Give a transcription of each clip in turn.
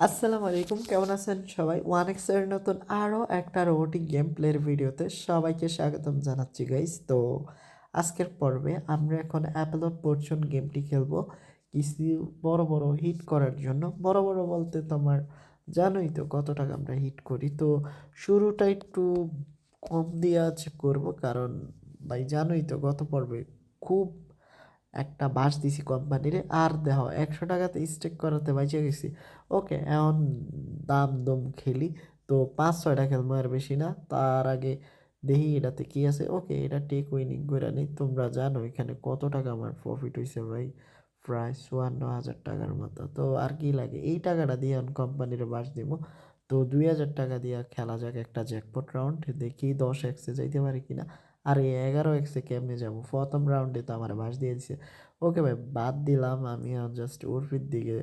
আসসালামু আলাইকুম, কেমন আছেন সবাই? ওয়ান এক্সের নতুন আরও একটা রোবোটিক গেম প্লের ভিডিওতে সবাইকে স্বাগতম জানাচ্ছি গাইস তো আজকের পর্বে আমরা এখন অ্যাপেলো পরচুন গেমটি খেলব। কিছু বড় বড় হিট করার জন্য। বড় বড় বলতে তোমার জানোই তো কত টাকা আমরা হিট করি। তো শুরুটা একটু কম দিয়ে আজ করব, কারণ ভাই জানোই তো গত পর্বে খুব একটা বাস দিছি কোম্পানিরে, আর দেহ একশো টাকাতে স্টেক করাতে বাইচে গেছি। ওকে এখন দাম দম খেলি, তো পাঁচ ছয়টা খেলব আর বেশি না, তার আগে দেখি এটাতে কি আছে। ওকে এটা টেক উইনিং করে নিই তোমরা জানো এখানে কত টাকা আমার প্রফিট হয়েছে ভাই, প্রায় চুয়ান্ন হাজার টাকার মতো। তো আর কি লাগে, এই টাকাটা দিয়ে আমি কোম্পানির বাস দিব। তো দুই হাজার টাকা দিয়ে খেলা যাক একটা জ্যাকপট রাউন্ড দেখি দশ এক্সে যাইতে পারি কিনা। আর এগারো এক্সে কেমনে যাব? প্রথম রাউন্ডে তো আমার বাস দিয়ে দিছে। ওকে ভাই, বাদ দিলাম আমি জাস্ট উর্ফির দিকে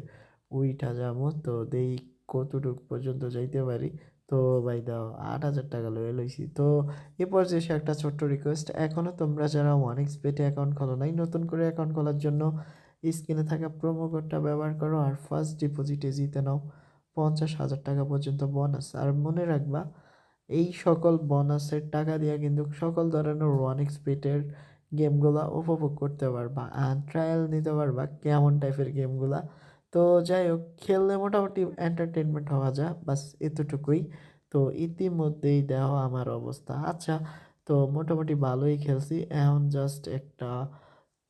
উইঠা যাব। তো দেই কতটুক পর্যন্ত যাইতে পারি? তো ভাই দাও, আট হাজার টাকা লয়ে লইছি। তো এ পর্যায়ে সে একটা ছোট্ট রিকোয়েস্ট এখনও তোমরা যারা ওয়ান এক্স পেটে অ্যাকাউন্ট খোলো নাই, নতুন করে অ্যাকাউন্ট খোলার জন্য স্ক্রিনে থাকা প্রোমো কোডটা ব্যবহার করো আর ফার্স্ট ডিপোজিটে জিতে নাও। পঞ্চাশ হাজার টাকা পর্যন্ত বোনাস আর মনে রাখবা এই সকল বোনাসের টাকা দিয়ে কিন্তু সকল ধরনের ওয়ান এক্স পেটের গেমগুলা উপভোগ করতে পারবা ট্রায়াল নিতে পারবা কেমন টাইপের গেমগুলা তো যাই হোক, খেললে মোটামুটি এন্টারটেনমেন্ট হওয়া যায় বাস এতটুকুই। তো ইতিমধ্যেই দেওয়া আমার অবস্থা। আচ্ছা তো মোটামুটি ভালোই খেলছি। এখন জাস্ট একটা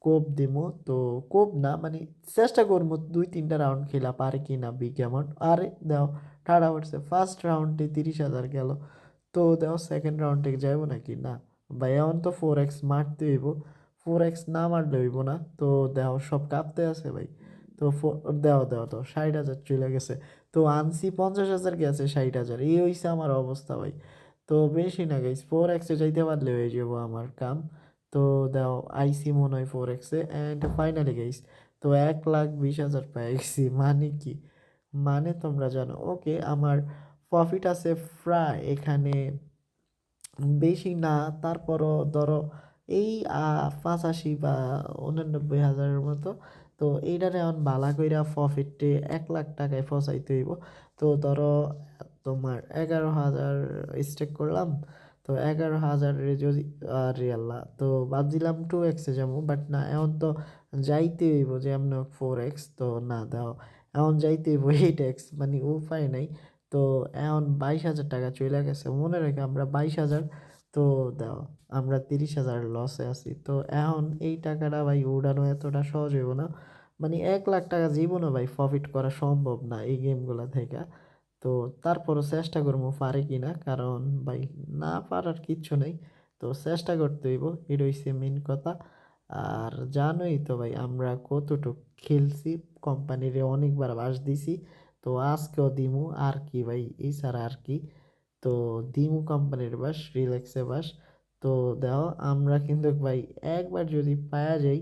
কোপ দিমু। তো কোপ না মানে চেষ্টা করব দুই তিনটা রাউন্ড খেলা পারে কি না অ্যামাউন্ট আরে দেও ঠাড়া পড়ছে। ফার্স্ট রাউন্ডে তিরিশ হাজার গেল। তো দেখো সেকেন্ড রাউন্ডে যাইব নাকি? না। ভাই, এখন তো ফোর এক্স মারতে হইব। ফোর এক্স না মারলে হইব না। তো দেখো, সব কাঁপতে আছে ভাই। তো দেওয়া দেওয়া তো ষাট হাজার চলে গেছে। তো আনসি পঞ্চাশ হাজার গেছে ষাট হাজার। এই হয়েছে আমার অবস্থা ভাই। তো বেশি না গাইস ফোর এক্সে যাইতে পারলে হয়ে যাব আমার কাম। তো দাও আইসি মনে হয় ফোর এক্সে অ্যান্ড ফাইনালি গাইস তো এক লাখ বিশ হাজার গেছি। মানে কি? মানে তোমরা জানো ওকে আমার প্রফিট আছে প্রায় এখানে বেশি না, তারপরও ধরো এই পঁচাশি বা উনানব্বই হাজারের মতো, তো এইটারে এখন বালা কইরা প্রফিটে এক লাখ টাকায় ফসাইতে হইব। তো ধরো তোমার এগারো হাজার স্টেক করলাম, তো এগারো হাজারের যদি আরে আল্লাহ তো ভাবছিলাম টু এক্সে যাব বাট না, এখন তো যাইতে হইব যে এমন ফোর এক্স তো না দাও, এখন যাইতে হইব এইট এক্স মানে উপায় নাই। তো এখন বাইশ হাজার টাকা চলে গেছে। মনে রেখে আমরা বাইশ হাজার, তো দাও, আমরা তিরিশ হাজার লসে আছি। তো এখন এই টাকাটা ভাই উড়ানো এতটা সহজ হইব না। মানে এক লাখ টাকা জীবনও ভাই প্রফিট করা সম্ভব না এই গেমগুলো থেকে। তো তারপরও চেষ্টা করব পারে কি না কারণ ভাই না পারার কিচ্ছু নেই। তো চেষ্টা করতে হইব এটা হইছে মেন কথা। আর জানোই তো ভাই, আমরা কতটুক খেলছি কোম্পানির অনেকবার বাস দিছি। তো আজকেও দিমু আর কি ভাই, এই ছাড়া আর কি তো দিমু কোম্পানির বাস রিল্যাক্সে বাস। তো দেখো আমরা কিন্তু ভাই একবার যদি পাওয়া যাই,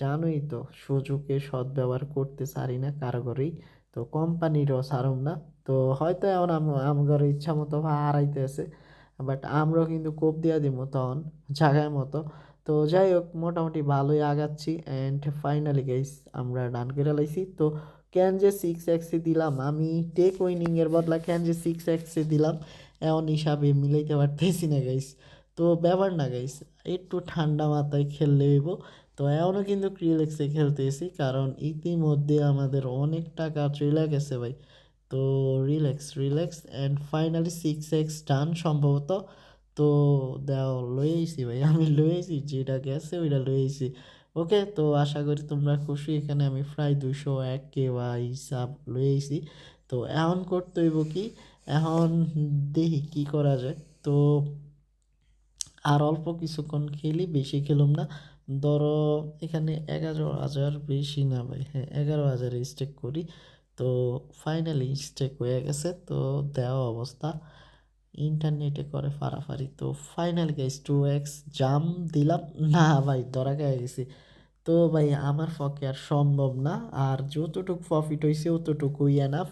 জানোই তো সুযোগে সদ্ব্যবহার করতে পারি না কারোরই। তো কোম্পানিরও সারুম না। তো হয়তো এখন আমার ইচ্ছা মতো হারাইতে আছে বাট আমরাও কিন্তু কোপ দিয়া দিব তখন জায়গায় মতো। তো যাই হোক, মোটামুটি ভালোই আগাচ্ছি অ্যান্ড ফাইনালি গাইস আমরা ডান করে লাইছি। তো ক্যান যে সিক্স এক্সে দিলাম। আমি টেক উইনিংয়ের বদলা ক্যান যে সিক্স এক্সে দিলাম। এমন হিসাবে মিলাইতে পারতেছি না গাইস তো ব্যাপার না গাইস একটু ঠান্ডা মাথায় খেললে হইব। তো এমনও কিন্তু ক্রিলেক্সে খেলতেছি, কারণ ইতিমধ্যে আমাদের অনেক টাকা চলে গেছে, ভাই। তো relax relax and finally six X done সম্ভবত। তো দেও আইসি ভাই আমি আইসি যেটা গেছে ওইটা আইসি ওকে তো আশা করি তোমরা খুশি এখানে আমি প্রায় দুশো এক কে বা হিসাব আইসি তো এখন করতে হইব কি এখন দেখি কি করা যায় তো আর অল্প কিছুক্ষণ খেলি বেশি খেলুম না ধরো এখানে এগারো হাজার বেশি না ভাই হ্যাঁ এগারো হাজার স্টেক করি তো ফাইনালি স্টেক হয়ে গেছে তো দেওয়া অবস্থা ইন্টারনেটে করে ফারাফারি তো final guys two exam দিলাম। না ভাই, ধরা খেয়ে গেছি। তো ভাই, আমার পক্ষে আর সম্ভব না। আর যতটুকু প্রফিট হয়েছে অতটুকুই এনাফ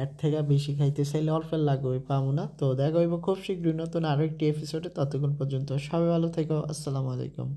এর থেকে বেশি খাইতে চাইলে অল্পের লাগবে পাবো না। তো দেখা হইব খুব শীঘ্রই নতুন আরও একটি এপিসোডে ততক্ষণ পর্যন্ত সবাই ভালো থেকো। আসসালামু আলাইকুম।